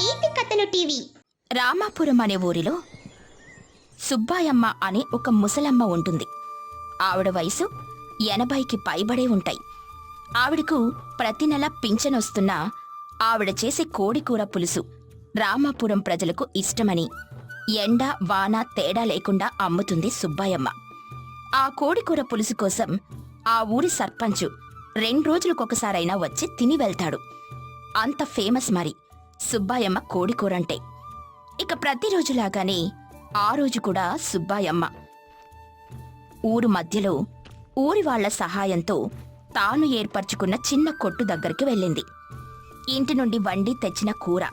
నీతి కథలు టీవీ. రామాపురం అనే ఊరిలో సుబ్బాయమ్మ అనే ఒక ముసలమ్మ ఉంటుంది. ఆవిడ వయసు ఎనభైకి పైబడే ఉంటాయి. ఆవిడకు ప్రతి నెల పింఛనొస్తున్నా ఆవిడ చేసే కోడికూర పులుసు రామాపురం ప్రజలకు ఇష్టమని ఎండ వాన తేడా లేకుండా అమ్ముతుంది సుబ్బాయమ్మ. ఆ కోడికూర పులుసు కోసం ఆ ఊరి సర్పంచు రెండు రోజులకొకసారైనా వచ్చి తిని వెళ్తాడు. అంత ఫేమస్ మరి. సుబ్బాయమ్మ కోడికూరంటే. ఇక ప్రతిరోజులాగానే ఆ రోజు కూడా సుబ్బాయమ్మ. ఊరు మధ్యలో ఊరి వాళ్ళ సహాయంతో తాను ఏర్పరచుకున్న చిన్న కొట్టు దగ్గరికి వెళ్ళింది. ఇంటి నుండి వండి తెచ్చిన కూర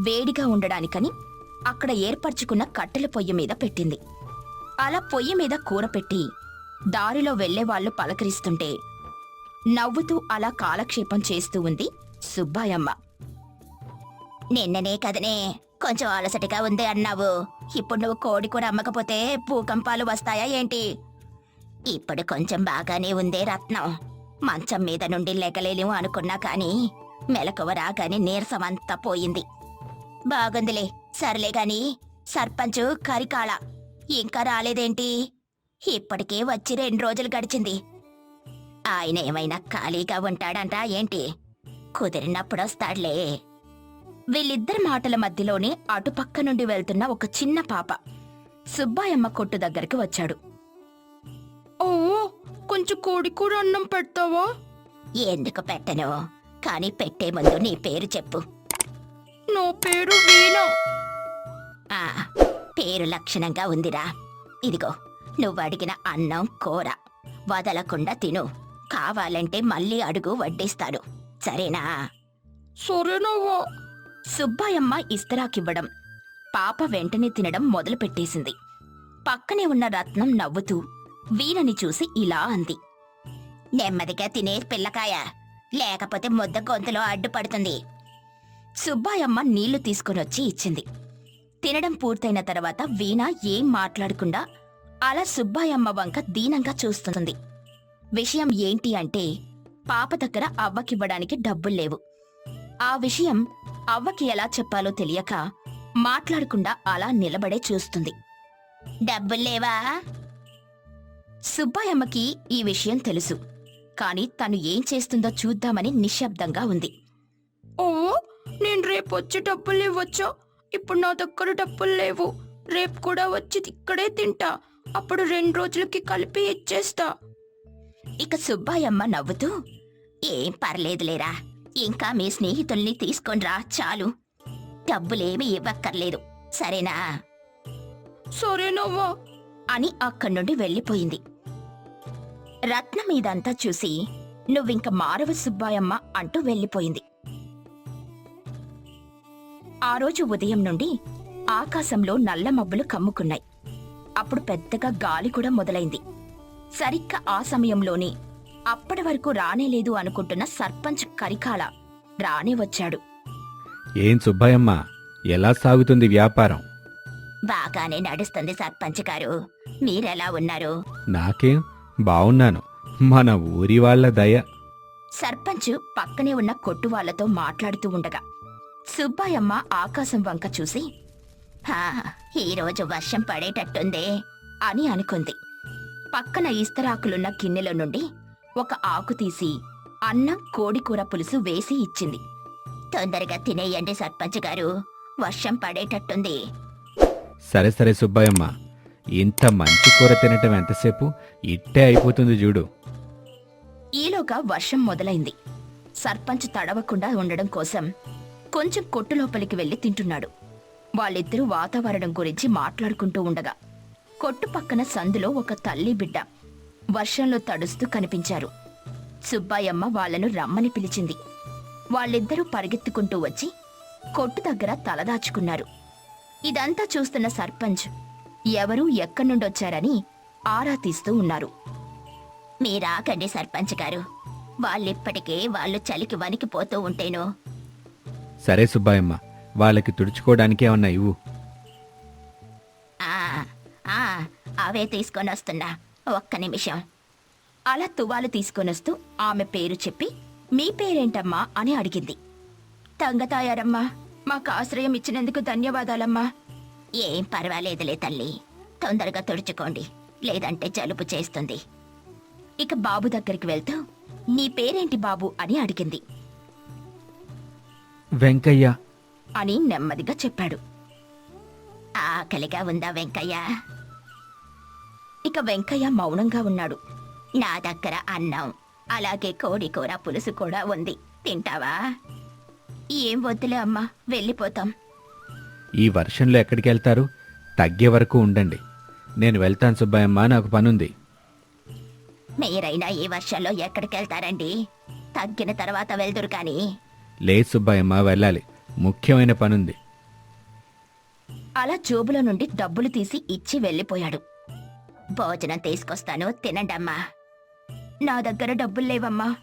వేడిగా ఉండడానికని అక్కడ ఏర్పరచుకున్న కట్టెల పొయ్యి మీద పెట్టింది. అలా పొయ్యి మీద కూర పెట్టి దారిలో వెళ్ళేవాళ్ళు పలకరిస్తుంటే నవ్వుతూ అలా కాలక్షేపం చేస్తూ ఉంది సుబ్బాయమ్మ. నిన్ననే కదనే. కొంచెం అలసటిగా ఉంది అన్నావు. ఇప్పుడు నువ్వు కోడి కూర అమ్మకపోతే భూకంపాలు వస్తాయా ఏంటి? ఇప్పుడు కొంచెం బాగానే ఉందే రత్నం. మంచం మీద నుండి లెగలేలేము అనుకున్నా కానీ మెలకువ రాగానే నీరసమంతా పోయింది. బాగుందిలే సర్లే గాని. సర్పంచు కరికాళ ఇంకా రాలేదేంటి? ఇప్పటికే వచ్చి రెండు రోజులు గడిచింది. ఆయన ఏమైనా ఖాళీగా ఉంటాడంటా ఏంటి? కుదిరినప్పుడు వస్తాడులే. వీళ్ళిద్దరి మాటల మధ్యలోనే అటుపక్క నుండి వెళ్తున్న ఒక చిన్న పాప సుబ్బాయమ్మ కొట్టు దగ్గరికి వచ్చాడు. ఓ కొంచెం కోడి కూర అన్నం పెడతావా? ఎందుకు పెట్టను? కానీ పెట్టే ముందు నీ పేరు చెప్పు. నా పేరు వీణా. ఆ పేరు లక్షణంగా ఉందిరా. ఇదిగో నువ్వు అడిగిన అన్నం కూర. వదలకుండా తిను. కావాలంటే మళ్ళీ అడుగు వడ్డిస్తాను. సరేనా? సరేనవ్వా. సుబ్బాయమ్మ ఇస్తరాకివ్వడం. పాప వెంటనే తినడం మొదలుపెట్టేసింది. పక్కనే ఉన్న రత్నం నవ్వుతూ వీణని చూసి ఇలా అంది. నెమ్మదిగా తినే పిల్లకాయ. లేకపోతే ముద్ద గొంతులో అడ్డుపడుతుంది. సుబ్బాయమ్మ నీళ్ళు తీసుకునొచ్చి ఇచ్చింది. తినడం పూర్తయిన తర్వాత వీణ ఏం మాట్లాడకుండా అలా సుబ్బాయమ్మ వంక దీనంగా చూస్తుంది. విషయం ఏంటి అంటే పాప దగ్గర అవ్వకివ్వడానికి డబ్బులు లేవు. ఆ విషయం అవ్వకి ఎలా చెప్పాలో తెలియక మాట్లాడకుండా అలా నిలబడే చూస్తుంది. డబ్బుల్లేవా సుబ్బాయమ్మకి ఈ విషయం తెలుసు. కాని తను ఏం చేస్తుందో చూద్దామని నిశ్శబ్దంగా ఉంది. ఓ నేను రేపు వచ్చి డబ్బులు ఇవ్వచ్చా. ఇప్పుడు నా దగ్గర డబ్బులు లేవు. రేపు కూడా వచ్చి ఇక్కడే తింటా. అప్పుడు రెండు రోజులకి కలిపి ఇచ్చేస్తా. ఇక సుబ్బాయమ్మ నవ్వుతూ ఏం పర్లేదులేరా. ఇంకా మీ స్నేహితుల్ని తీసుకొనిరా చాలు. డబ్బులేమీ ఇవ్వక్కర్లేదు. సరేనా? సరేనవ్వా అని అక్కడి నుండి వెళ్ళిపోయింది. రత్నం ఇదంతా చూసి నువ్వింక మారవ సుబ్బాయమ్మ అంటూ వెళ్ళిపోయింది. ఆ రోజు ఉదయం నుండి ఆకాశంలో నల్ల మబ్బులు కమ్ముకున్నాయి. అప్పుడు పెద్దగా గాలి కూడా మొదలైంది. సరిగ్గా ఆ సమయంలోనే అప్పటి వరకు రానేలేదు అనుకుంటున్న సర్పంచ్ కరికాల రానే వచ్చాడు. ఏం సుబ్బయ్యమ్మ ఎలా సాగుతుంది వ్యాపారం? బాగానే నడుస్తుంది సర్పంచ్ గారు. మీరెలా ఉన్నారు? నాకేం బావున్నాను. మన ఊరి వాళ్ళ దయ. సర్పంచ్ పక్కనే ఉన్న కొట్టు వాళ్ళతో మాట్లాడుతూ ఉండగా సుబ్బాయమ్మ ఆకాశం వంక చూసి "హా, ఈరోజు వర్షం పడేటట్టుందే అని అనుకుంది. పక్కన ఇస్తరాకులున్న గిన్నెలో నుండి ఒక ఆకు తీసి అన్నం కోడికూర పులుసు వేసి ఇచ్చింది. తొందరగా తినేయండి సర్పంచ్ గారు. వర్షం పడేటట్టుంది. సరే సరే సుబ్బయ్యమ్మ ఇంత మంచి కూర తినటం ఎంతసేపు? ఇట్టే అయిపోతుంది చూడు. ఈలోగా వర్షం మొదలైంది. సర్పంచ్ తడవకుండా ఉండడం కోసం కొంచెం కొట్టు లోపలికి వెళ్ళి తింటున్నాడు. వాళ్ళిద్దరూ వాతావరణం గురించి మాట్లాడుకుంటూ ఉండగా కొట్టు పక్కన సందులో ఒక తల్లి బిడ్డ వర్షంలో తడుస్తూ కనిపించారు. సుబ్బాయమ్మ వాళ్ళను రమ్మని పిలిచింది. వాళ్ళిద్దరూ పరిగెత్తుకుంటూ వచ్చి కొట్టు దగ్గర తలదాచుకున్నారు ఇదంతా చూస్తున్న సర్పంచ్ ఎవరూ ఎక్కడి నుండొచ్చారని ఆరా తీస్తూ ఉన్నారు. మీరాకండి సర్పంచ్ గారు. వాళ్ళిప్పటికే వాళ్ళు చలికి వణికిపోతూ ఉంటేను. సరే సుబ్బయ్యమ్మ వాళ్ళకి తుడుచుకోవడానికి ఏమన్నా ఇవ్వు. ఆ ఆ అవే తీసుకొని వస్తున్నా ఒక్క నిమిషం. అలా తువాలు తీసుకొనొస్తూ ఆమె పేరు చెప్పి మీ పేరేంటమ్మా? అని అడిగింది. తంగతాయారమ్మా మాకు ఆశ్రయం ఇచ్చినందుకు ధన్యవాదాలమ్మా. ఏం పర్వాలేదులే తల్లి తొందరగా తుడుచుకోండి లేదంటే జలుబు చేస్తుంది. ఇక బాబు దగ్గరికి వెళ్తూ నీ పేరేంటి బాబు? అని అడిగింది. వెంకయ్య. అని నెమ్మదిగా చెప్పాడు. ఆకలిగా ఉందా వెంకయ్య? ఇక వెంకయ్య మౌనంగా ఉన్నాడు. నా దగ్గర అన్నం అలాగే కోడి కూర పులుసు కూడా ఉంది. తింటావా? ఏం వద్దులే అమ్మా వెళ్ళిపోతాం. ఈ వర్షంలో ఎక్కడికి వెళ్తారు? తగ్గే వరకు ఉండండి. నేను వెళ్తాను సుబ్బయ్యమ్మ నాకు పనుంది. మీరైనా ఈ వర్షంలో ఎక్కడికి వెళ్తారండి? తగ్గిన తర్వాత వెళ్దురు కానీ. లేదు సుబ్బయ్యమ్మ వెళ్ళాలి. ముఖ్యమైన పనుంది. అలా జోబులో నుండి డబ్బులు తీసి ఇచ్చి వెళ్ళిపోయాడు. భోజనం తీసుకొస్తాను తినండమ్మా. నా దగ్గర డబ్బులు లేవమ్మా.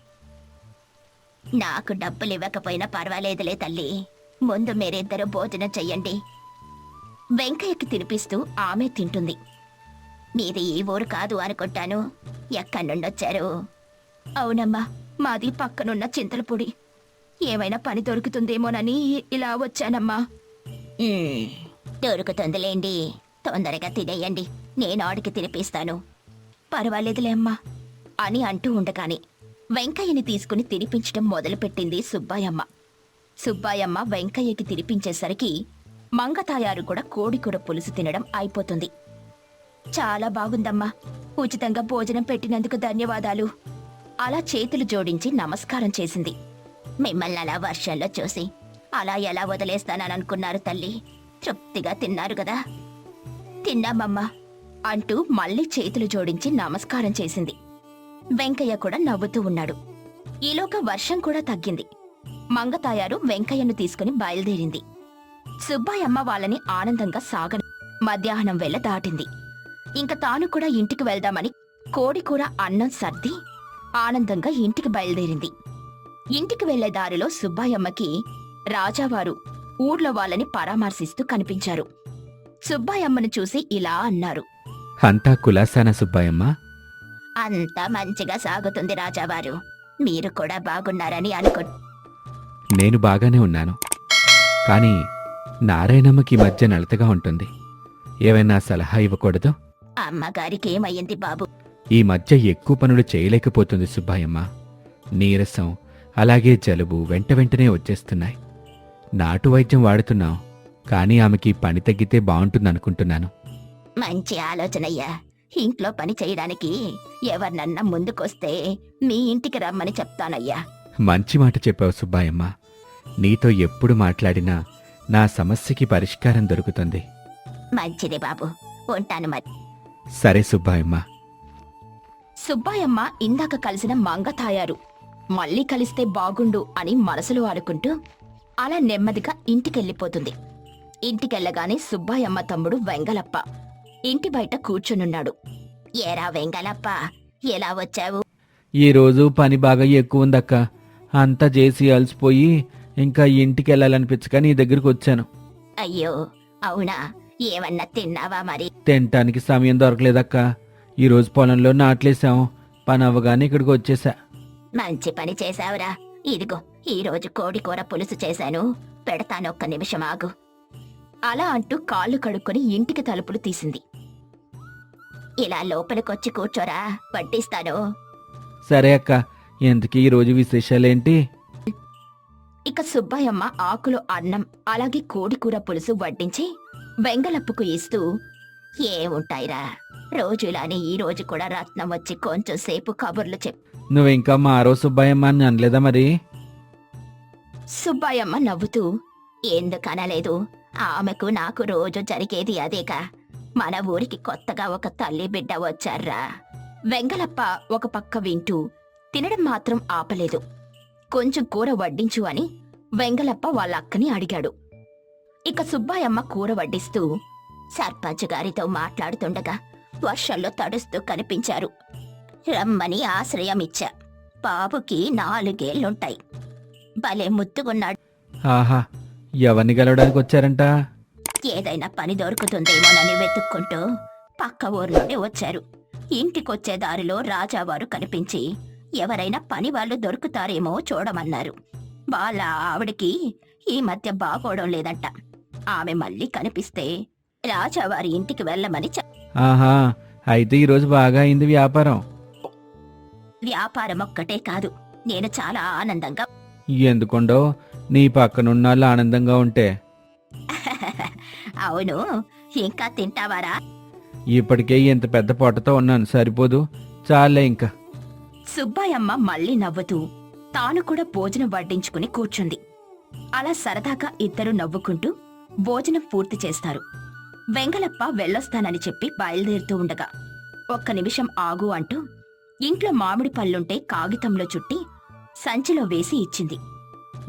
నాకు డబ్బులు ఇవ్వకపోయినా పర్వాలేదులే తల్లి. ముందు మీరిద్దరూ భోజనం చెయ్యండి. వెంకయ్యకి తినిపిస్తూ ఆమె తింటుంది. మీది ఈ ఊరు కాదు అనుకుంటాను. ఎక్కడి నుండొచ్చారు? అవునమ్మా మాది పక్కనున్న చింతలపొడి. ఏమైనా పని దొరుకుతుందేమోనని ఇలా వచ్చానమ్మా. "ఉమ్, దొరుకుతుందిలేండి. తొందరగా తినేయండి. నేను ఆడికి తినిపిస్తాను. పర్వాలేదులే అమ్మా. అని అంటూ ఉండగానే వెంకయ్యని తీసుకుని తినిపించడం మొదలుపెట్టింది సుబ్బాయమ్మ. సుబ్బాయమ్మ వెంకయ్యకి తినిపించేసరికి మంగతాయారు కూడా కోడికూర పులుసు తినడం అయిపోతుంది. చాలా బాగుందమ్మా. ఉచితంగా భోజనం పెట్టినందుకు ధన్యవాదాలు. అలా చేతులు జోడించి నమస్కారం చేసింది. మిమ్మల్ని అలా వర్షంలో చూసి అలా ఎలా వదిలేస్తానని అనుకున్నారు తల్లి? తృప్తిగా తిన్నారు కదా. తిన్నామమ్మా అంటూ మళ్ళీ చేతులు జోడించి నమస్కారం చేసింది. వెంకయ్య కూడా నవ్వుతూ ఉన్నాడు. ఈలోగా వర్షం కూడా తగ్గింది. మంగతాయారు వెంకయ్యను తీసుకుని బయలుదేరింది. సుబ్బాయమ్మ వాళ్ళని ఆనందంగా సాగ మధ్యాహ్నం వేళ దాటింది. ఇంక తాను కూడా ఇంటికి వెళ్దామని కోడికూర అన్నం సర్ది ఆనందంగా ఇంటికి బయలుదేరింది. ఇంటికి వెళ్ళే దారిలో సుబ్బాయమ్మకి రాజావారు ఊర్లో వాళ్ళని పరామర్శిస్తూ కనిపించారు. సుబ్బాయమ్మను చూసి ఇలా అన్నారు. అంతా కులాసానా సుబ్బాయమ్మ అంతా మంచిగా సాగుతుంది రాజావారు. మీరు కూడా బాగున్నారని అనుకో నేను బాగానే ఉన్నాను. కానీ నారాయణమ్మకి ఈ మధ్య నలతగా ఉంటుంది. ఏవైనా సలహా ఇవ్వకూడదు? అమ్మగారికి ఏమయ్యింది బాబు? ఈ మధ్య ఎక్కువ పనులు చేయలేకపోతుంది సుబ్బాయమ్మ. నీరసం అలాగే జలుబు వెంట వెంటనే వచ్చేస్తున్నాయి. నాటు వైద్యం వాడుతున్నాం. కానీ ఆమెకి పని తగ్గితే బాగుంటుందనుకుంటున్నాను. మంచి ఆలోచనయ్యా. ఇంట్లో పని చేయడానికి ఎవరినన్నా ముందుకొస్తే మీ ఇంటికి రమ్మని చెప్తానయ్యా. మంచి మాట చెప్పావు సుబ్బాయమ్మ. నీతో ఎప్పుడు మాట్లాడినా నా సమస్యకి పరిష్కారం దొరుకుతుంది. మంచిది బాబు. ఉంటాను మరి. సరే సుబ్బాయమ్మ. సుబ్బాయమ్మ ఇందాక కలిసిన మంగతాయారు మళ్ళీ కలిస్తే బాగుండు అని మనసులో అనుకుంటూ అలా నెమ్మదిగా ఇంటికెళ్ళిపోతుంది. ఇంటికెళ్ళగానే సుబ్బాయమ్మ తమ్ముడు వెంగలప్ప. ఇంటి బయట కూర్చునున్నాడు. ఏరా వెంగలప్ప ఎలా వచ్చావు? ఈ రోజు పని బాగా ఎక్కువ ఉందక్క. అంతా చేసి అలసిపోయి ఇంకా ఇంటికి వెళ్ళాలనిపించక నీ దగ్గరికి వచ్చాను. అయ్యో అవునా? ఏమన్నా తిన్నావా మరి? తినటానికి సమయం దొరకలేదక్క. ఈ రోజు పొలంలో నాట్లేసాం పని అవ్వగానే ఇక్కడికి వచ్చేసా. మంచి పని చేశావురా. ఇదిగో ఈ రోజు కోడి కూర పులుసు చేశాను. పెడతాను ఒక్క నిమిషం ఆగు. అలా అంటూ కాళ్ళు కడుక్కొని ఇంటికి తలుపులు తీసింది. ఇలా లోపలికొచ్చి కూర్చోరా వడ్డిస్తాను. సరే అక్క ఎందుకు ఈ రోజు విశేషాలేంటి? ఇక సుబ్బయ్యమ్మ ఆకులో అన్నం అలాగే కోడి కూర పులుసు వడ్డించి వెంగలప్పుకు ఇస్తూ ఏముంటాయిరా రోజులానే ఈ రోజు కూడా రత్నం వచ్చి కొంచెం సేపు కబుర్లు చెప్పు నువ్వు ఇంకా మారో సుబ్బాయమ్మ అని అనలేదా మరి? సుబ్బయ్యమ్మ నవ్వుతూ ఎందుకనలేదు ఆమెకు నాకు రోజు జరిగేది అదేకా మన ఊరికి కొత్తగా ఒక తల్లి బిడ్డ వచ్చారా? వెంగలప్ప ఒక పక్క వింటూ తినడం మాత్రం ఆపలేదు. కొంచెం కూర వడ్డించు అని వెంగలప్ప వాళ్ళ అక్కని అడిగాడు. ఇక సుబ్బాయమ్మ కూర వడ్డిస్తూ సర్పంచ్ గారితో మాట్లాడుతుండగా వర్షంలో తడుస్తూ కనిపించారు. రమ్మని ఆశ్రయమిచ్చా. బాబుకి నాలుగేళ్ళుంటాయి. భలే ముద్దుగున్నాడు. ఆహా ఎవరిని గెలవడానికి వచ్చారంట ఏదైనా పని దొరుకుతుందేమోనని వెతుక్కుంటూ పక్క ఊరు నుండి వచ్చారు. ఇంటికొచ్చే దారిలో రాజావారు కనిపించి ఎవరైనా పని వాళ్ళు దొరుకుతారేమో చూడమన్నారు. వాళ్ళ ఆవిడకి ఈ మధ్య బాగోవడం లేదంట. ఆమె మళ్ళీ కనిపిస్తే రాజావారి ఇంటికి వెళ్ళమని చెప్ ఆహా అయితే ఈరోజు బాగా అయింది వ్యాపారం. వ్యాపారం ఒక్కటే కాదు నేను చాలా ఆనందంగా ఎందుకుండో నీ పక్కనున్నాళ్ళు ఆనందంగా ఉంటే. అవును ఇంకా తింటావారా? ఇప్పటికే ఇంత పెద్ద పొట్టతో ఉన్నాను సరిపోదు. చాలే ఇంకా. సుబ్బాయమ్మ మళ్ళీ నవ్వుతూ తాను కూడా భోజనం వడ్డించుకుని కూర్చుంది. అలా సరదాగా ఇద్దరు నవ్వుకుంటూ భోజనం పూర్తి చేస్తారు. వెంగలప్ప వెళ్ళొస్తానని చెప్పి బయలుదేరుతూ ఉండగా ఒక్క నిమిషం ఆగు అంటూ ఇంట్లో మామిడి పళ్ళుంటే కాగితంలో చుట్టి సంచిలో వేసి ఇచ్చింది.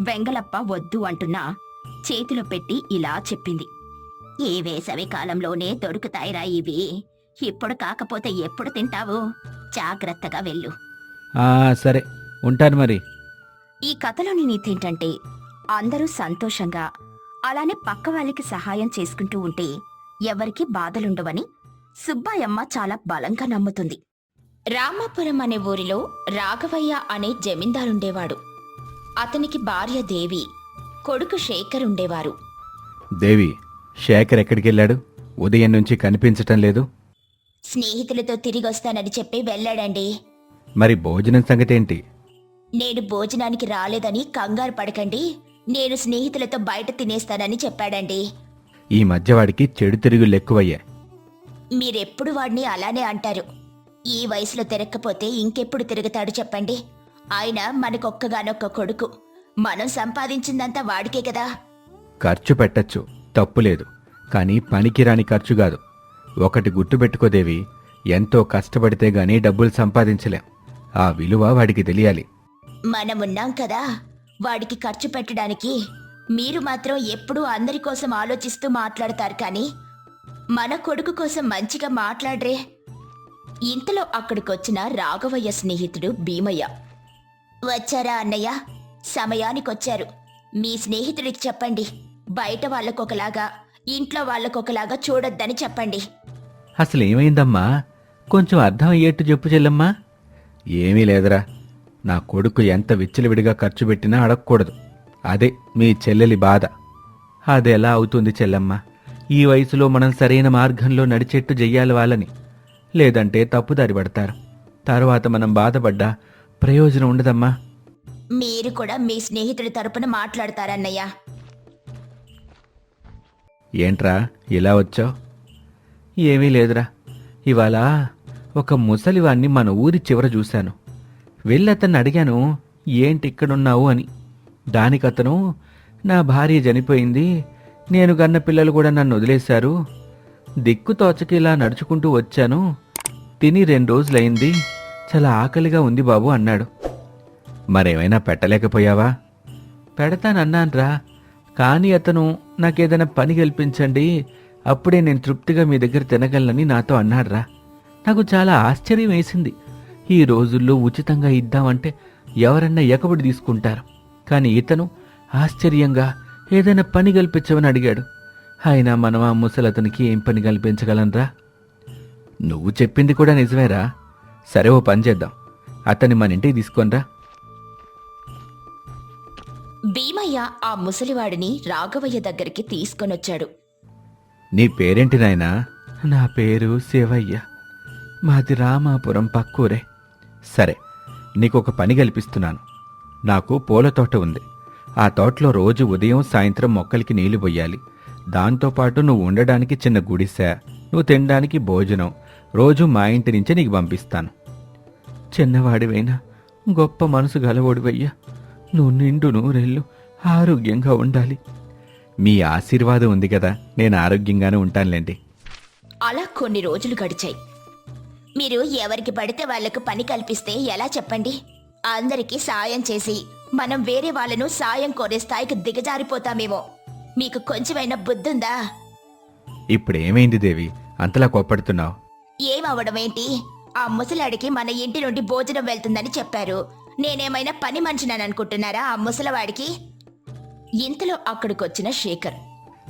వెంగలప్ప వద్దు అంటున్నా చేతిలో పెట్టి ఇలా చెప్పింది. ఈ వేసవి కాలంలోనే దొరుకుతాయిరా ఇవి. ఇప్పుడు కాకపోతే ఎప్పుడు తింటావు? జాగ్రత్తగా వెళ్ళు. ఆ సరే. ఉంటాను మరి. ఈ కథలోని నీతి ఏంటంటే అందరూ సంతోషంగా అలానే పక్క వాళ్ళకి సహాయం చేసుకుంటూ ఉంటే ఎవరికి బాధలుండవని సుబ్బాయమ్మ చాలా బలంగా నమ్ముతుంది. రామాపురం అనే ఊరిలో రాఘవయ్య అనే జమీందారుండేవాడు. అతనికి భార్య దేవి కొడుకు శేఖర్ ఉండేవారు దేవి శేఖర్ ఎక్కడికి వెళ్ళాడు ఉదయం నుంచి కనిపించటం లేదు. స్నేహితులతో తిరిగొస్తానని చెప్పి వెళ్ళాడండి. మరి భోజనం సంగతి ఏంటి నేను భోజనానికి రాలేదని కంగారు పడకండి. నేను స్నేహితులతో బయట తినేస్తానని చెప్పాడండి. ఈ మధ్య వాడికి చెడు తిరుగులు ఎక్కువయ్యాయి. మీరెప్పుడు వాడిని అలానే అంటారు. ఈ వయసులో తిరగకపోతే ఇంకెప్పుడు తిరుగుతాడు చెప్పండి. ఆయన మనకొక్కగానొక్క కొడుకు. మనం సంపాదించిందంతా వాడికే కదా. ఖర్చు పెట్టచ్చు. తప్పులేదు. కానీ పనికిరాని ఖర్చు కాదు. ఒకటి గుర్తుపెట్టుకోదేవి ఎంతో కష్టపడితే గాని డబ్బులు సంపాదించలేం. ఆ విలువ వాడికి తెలియాలి. మనమున్నాం కదా వాడికి ఖర్చు పెట్టడానికి. మీరు మాత్రం ఎప్పుడూ అందరి కోసం ఆలోచిస్తూ మాట్లాడతారు కానీ మన కొడుకు కోసం మంచిగా మాట్లాడరే. ఇంతలో అక్కడికొచ్చిన రాఘవయ్య స్నేహితుడు భీమయ్య. వచ్చారా అన్నయ్య? సమయానికొచ్చారు. మీ స్నేహితుడికి చెప్పండి. బయట వాళ్ళకొకలాగా ఇంట్లో వాళ్ళకొకలాగా చూడొద్దని చెప్పండి. అసలు ఏమైందమ్మా కొంచెం అర్థం అయ్యేట్టు చెప్పు చెల్లమ్మా. ఏమీ లేదురా. నా కొడుకు ఎంత విచ్చలవిడిగా ఖర్చు పెట్టినా అడగకూడదు. అదే మీ చెల్లెలి బాధ. అదెలా అవుతుంది చెల్లమ్మ? ఈ వయసులో మనం సరైన మార్గంలో నడిచేట్టు చెయ్యాలి వాళ్ళని. లేదంటే తప్పుదారి పడతారు. తర్వాత మనం బాధపడ్డా ప్రయోజనం ఉండదమ్మా. మీరు కూడా మీ స్నేహితుడి తరపున మాట్లాడతారన్నయ్య. ఏంట్రా ఇలా వచ్చావు? ఏమీ లేదురా. ఇవాళ ఒక ముసలివాణ్ణి మన ఊరి చివర చూశాను. వెళ్ళి అతన్ని అడిగాను ఏంటి ఇక్కడున్నావు? అని. దానికతను నా భార్య చనిపోయింది. నేను కన్న పిల్లలు కూడా నన్ను వదిలేశారు. దిక్కు తోచకి ఇలా నడుచుకుంటూ వచ్చాను. తిని రెండు రోజులైంది. చాలా ఆకలిగా ఉంది బాబు అన్నాడు. మరేమైనా పెట్టలేకపోయావా? పెడతానన్నాన్రా. కానీ అతను నాకేదైనా పని కల్పించండి అప్పుడే నేను తృప్తిగా మీ దగ్గర తినగలనని నాతో అన్నాడ్రా. నాకు చాలా ఆశ్చర్యం వేసింది. ఈ రోజుల్లో ఉచితంగా ఇద్దామంటే ఎవరన్నా ఎకబడి తీసుకుంటారు. కానీ ఇతను ఆశ్చర్యంగా ఏదైనా పని కల్పించమని అడిగాడు. అయినా మనం ఆ ముసలతనికి ఏం పని కల్పించగలనరా నువ్వు చెప్పింది కూడా నిజమేరా. సరే ఓ పని చేద్దాం. అతన్ని మన ఇంటికి తీసుకొనిరా. భీమయ్య ఆ ముసలివాడిని రాఘవయ్య దగ్గరికి తీసుకొనొచ్చాడు. నీ పేరేంటి నాయనా? నా పేరు శివయ్య. మాది రామాపురం పక్కూరే. సరే నీకొక పని కల్పిస్తున్నాను. నాకు పూల తోట ఉంది. ఆ తోటలో రోజు ఉదయం సాయంత్రం మొక్కలకి నీళ్ళు పోయాలి. దాంతోపాటు నువ్వు ఉండడానికి చిన్న గుడిసె నువ్వు తినడానికి భోజనం. రోజు మా ఇంటి నుంచే నీకు పంపిస్తాను. చిన్నవాడివైనా గొప్ప మనసు గలవోడివయ్యా. నువ్వు నిండు నూరెళ్ళు ఆరోగ్యంగా ఉండాలి. మీ ఆశీర్వాదం ఉంది కదా నేను ఆరోగ్యంగానే ఉంటానులేండి. అలా కొన్ని రోజులు గడిచాయి. మీరు ఎవరికి పడితే వాళ్ళకు పని కల్పిస్తే ఎలా చెప్పండి? అందరికీ సాయం చేసి మనం వేరే వాళ్ళను సాయం కోరే స్థాయికి దిగజారిపోతామేమో. మీకు కొంచెమైనా బుద్ధుందా? ఇప్పుడు ఏమైంది దేవి? అంతలా కోప్పడుతున్నావు? ఏమవడమేంటి ఆ ముసలాడికి మన ఇంటి నుండి భోజనం వెళ్తుందని చెప్పారు. నేనేమైనా పని మనిషినని అనుకుంటున్నారా ఆ ముసలవాడికి? ఇంతలో అక్కడికొచ్చిన శేఖర్.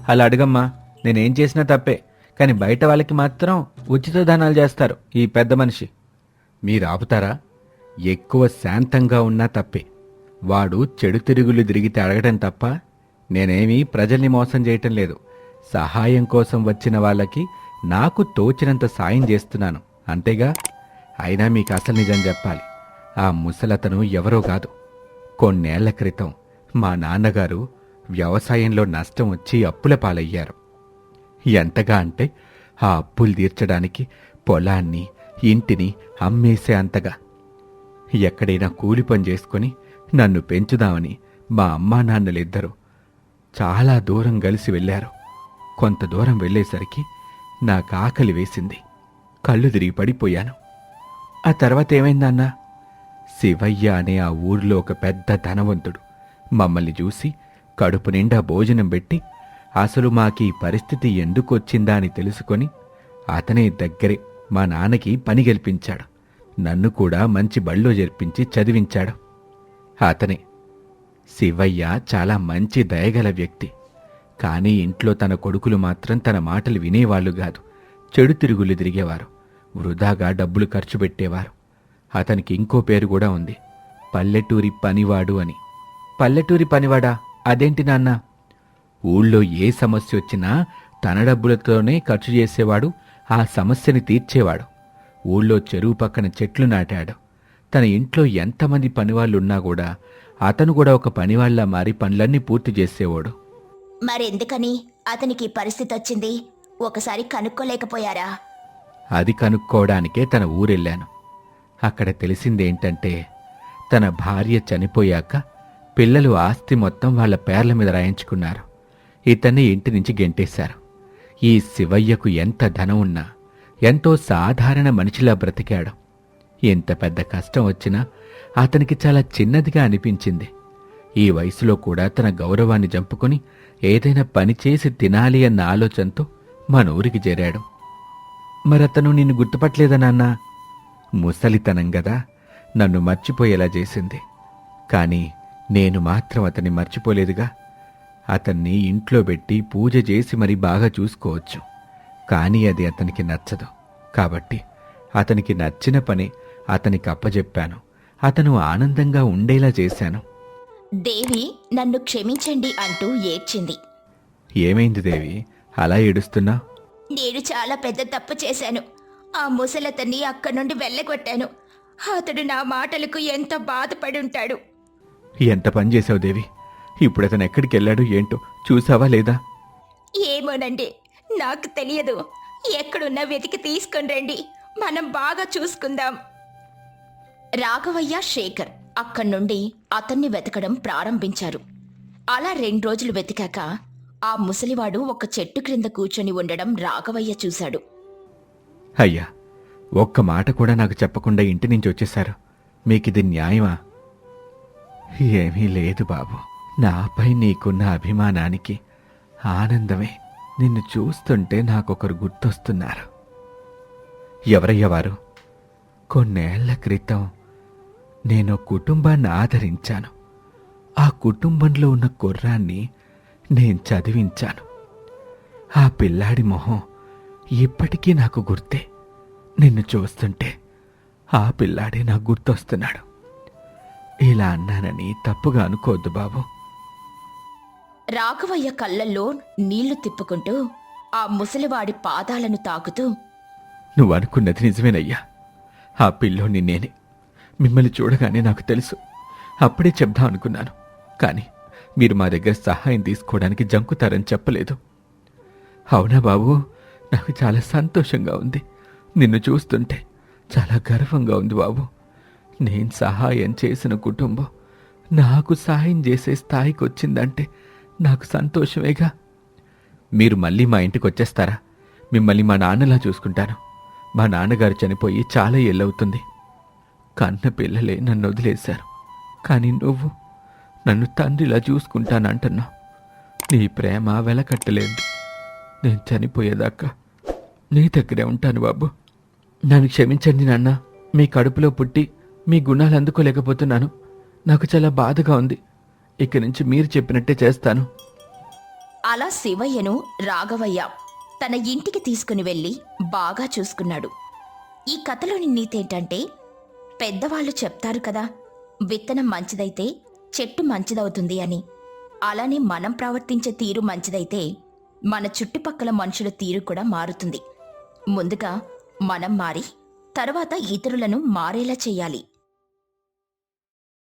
అలా అడగమ్మా నేనేం చేసినా తప్పే కానీ బయట వాళ్ళకి మాత్రం ఉచిత దానాలు చేస్తారు ఈ పెద్ద మనిషి. మీరు ఆపుతారా ఎక్కువ శాంతంగా ఉన్నా తప్పే. వాడు చెడు తిరుగులు తిరిగితే అడగడం తప్ప నేనేమీ ప్రజల్ని మోసం చేయటం లేదు. సహాయం కోసం వచ్చిన వాళ్ళకి నాకు తోచినంత సాయం చేస్తున్నాను. అంతేగా? అయినా మీకు అసలు నిజం చెప్పాలి. ఆ ముసలతను ఎవరో కాదు. కొన్నేళ్ళ క్రితం మా నాన్నగారు వ్యవసాయంలో నష్టం వచ్చి అప్పుల పాలయ్యారు. ఎంతగా అంటే ఆ అప్పులు తీర్చడానికి పొలాన్ని ఇంటిని అమ్మేసే అంతగా. ఎక్కడైనా కూలి పని చేసుకొని నన్ను పెంచుదామని మా అమ్మా నాన్నలిద్దరూ చాలా దూరం కలిసి వెళ్ళారు. కొంత దూరం వెళ్ళేసరికి నాకు ఆకలి వేసింది. కళ్ళు తిరిగి పడిపోయాను. ఆ తర్వాత ఏమైందన్నా? శివయ్య అనే ఆ ఊర్లో ఒక పెద్ద ధనవంతుడు. మమ్మల్ని చూసి కడుపు నిండా భోజనం పెట్టి అసలు మాకీ పరిస్థితి ఎందుకొచ్చిందా అని తెలుసుకొని అతనే దగ్గరే మా నాన్నకి పని గెలిపించాడు. నన్ను కూడా మంచి బళ్ళో జరిపించి చదివించాడు. అతనే శివయ్య చాలా మంచి దయగల వ్యక్తి. కానీ ఇంట్లో తన కొడుకులు మాత్రం తన మాటలు వినేవాళ్ళు కాదు. చెడు తిరుగులు తిరిగేవారు. వృధాగా డబ్బులు ఖర్చు పెట్టేవారు. అతనికి ఇంకో పేరు కూడా ఉంది. పల్లెటూరి పనివాడు అని. పల్లెటూరి పనివాడా? అదేంటి నాన్న? ఊళ్ళో ఏ సమస్య వచ్చినా తన డబ్బులతోనే ఖర్చు చేసేవాడు ఆ సమస్యని తీర్చేవాడు. ఊళ్ళో చెరువు పక్కన చెట్లు నాటాడు. తన ఇంట్లో ఎంతమంది పనివాళ్ళున్నా కూడా అతను కూడా ఒక పనివాళ్ళ మారి పనులన్నీ పూర్తి చేసేవాడు. మరెందుకని? అతనికి పరిస్థితి వచ్చింది. ఒకసారి కనుక్కోలేకపోయారా? అది కనుక్కోవడానికే తన ఊరెళ్ళాను. అక్కడ తెలిసిందేంటంటే తన భార్య చనిపోయాక పిల్లలు ఆస్తి మొత్తం వాళ్ళ పేర్ల మీద రాయించుకున్నారు. ఇతన్ని ఇంటి నుంచి గెంటేశారు. ఈ శివయ్యకు ఎంత ధనం ఉన్నా ఎంతో సాధారణ మనిషిలా బ్రతికాడు. ఎంత పెద్ద కష్టం వచ్చినా అతనికి చాలా చిన్నదిగా అనిపించింది. ఈ వయసులో కూడా తన గౌరవాన్ని జంపుకుని ఏదైనా పని చేసి తినాలి అన్న ఆలోచనతో మన ఊరికి చేరాడు. మరతను నిన్ను గుర్తుపట్టలేదా నాన్నా? ముసలితనం గదా. నన్ను మర్చిపోయేలా చేసింది. కానీ నేను మాత్రం అతన్ని మర్చిపోలేదుగా. అతన్ని ఇంట్లో పెట్టి పూజ చేసి మరి బాగా చూసుకోవచ్చు. కానీ అది అతనికి నచ్చదు. కాబట్టి అతనికి నచ్చిన పని అతనికి అప్పజెప్పాను. అతను ఆనందంగా ఉండేలా చేశాను. దేవి నన్ను క్షమించండి అంటూ ఏడ్చింది. ఏమైంది దేవి? అలా ఏడుస్తున్నా? నేను చాలా పెద్ద తప్పు చేశాను. ఆ ముసలతన్ని అక్కడి నుండి వెళ్ళగొట్టాను. అతడు నా మాటలకు ఎంత బాధపడి ఉంటాడు. ఎంత పని చేశావు దేవి? ఇప్పుడు అతను ఎక్కడికి వెళ్ళాడు ఏంటో చూసావా లేదా? ఏమోనండి నాకు తెలియదు. ఎక్కడున్నా వెతికి తీసుకొని రండి. మనం బాగా చూసుకుందాం. రాఘవయ్య శేఖర్ అక్కడి నుండి అతన్ని వెతకడం ప్రారంభించారు. అలా రెండు రోజులు వెతికాక ఆ ముసలివాడు ఒక చెట్టు క్రింద కూర్చొని ఉండడం రాఘవయ్య చూశాడు. అయ్యా ఒక్క మాట కూడా నాకు చెప్పకుండా ఇంటి నుంచి వచ్చేశారు. మీకిది న్యాయమా? ఏమీ లేదు బాబు. నాపై నీకున్న అభిమానానికి ఆనందమే. నిన్ను చూస్తుంటే నాకొకరు గుర్తొస్తున్నారు. ఎవరయ్య వారు కొన్నేళ్ళ క్రితం నేను కుటుంబాన్ని ఆదరించాను. ఆ కుటుంబంలో ఉన్న కుర్రాన్ని నేను చదివించాను. ఆ పిల్లాడి మొహం ఇప్పటికీ నాకు గుర్తే. నిన్ను చూస్తుంటే ఆ పిల్లాడే నాకు గుర్తొస్తున్నాడు. ఇలా అన్నానని తప్పుగా అనుకోవద్దు బాబు. రాఘవయ్య కళ్ళల్లో నీళ్ళు తిప్పుకుంటూ ఆ ముసలివాడి పాదాలను తాకుతూ నువ్వు అనుకున్నది నిజమేనయ్యా. ఆ పిల్లోని నేనే. మిమ్మల్ని చూడగానే నాకు తెలుసు. అప్పుడే చెప్దాం అనుకున్నాను. కానీ మీరు మా దగ్గర సహాయం తీసుకోవడానికి జంకుతారని చెప్పలేదు. అవునా బాబు? నాకు చాలా సంతోషంగా ఉంది. నిన్ను చూస్తుంటే చాలా గర్వంగా ఉంది బాబు. నేను సహాయం చేసిన కుటుంబం నాకు సహాయం చేసే స్థాయికి వచ్చిందంటే నాకు సంతోషమేగా. మీరు మళ్ళీ మా ఇంటికి వచ్చేస్తారా? మిమ్మల్ని మా నాన్నలా చూసుకుంటాను. మా నాన్నగారు చనిపోయి చాలా ఎల్లవుతుంది కన్న పిల్లలే నన్ను వదిలేశారు. కానీ నువ్వు నన్ను తండ్రిలా చూసుకుంటానంటున్నావు. నీ ప్రేమ వెలకట్టలేదు. నేను చనిపోయేదాకా నీ దగ్గరే ఉంటాను బాబు. నన్ను క్షమించండి నాన్న. మీ కడుపులో పుట్టి మీ గుణాలు అందుకోలేకపోతున్నాను. నాకు చాలా బాధగా ఉంది. ఇక నుంచి మీరు చెప్పినట్టే చేస్తాను. అలా శివయ్యను రాఘవయ్య తన ఇంటికి తీసుకుని వెళ్ళి బాగా చూసుకున్నాడు. ఈ కథలోని నీతేంటంటే పెద్దవాళ్ళు చెప్తారు కదా విత్తనం మంచిదైతే చెట్టు మంచిదవుతుంది అని. అలానే మనం ప్రవర్తించే తీరు మంచిదైతే మన చుట్టుపక్కల మనుషుల తీరు కూడా మారుతుంది. ముందుగా మనం మారి తర్వాత ఇతరులను మారేలా చేయాలి.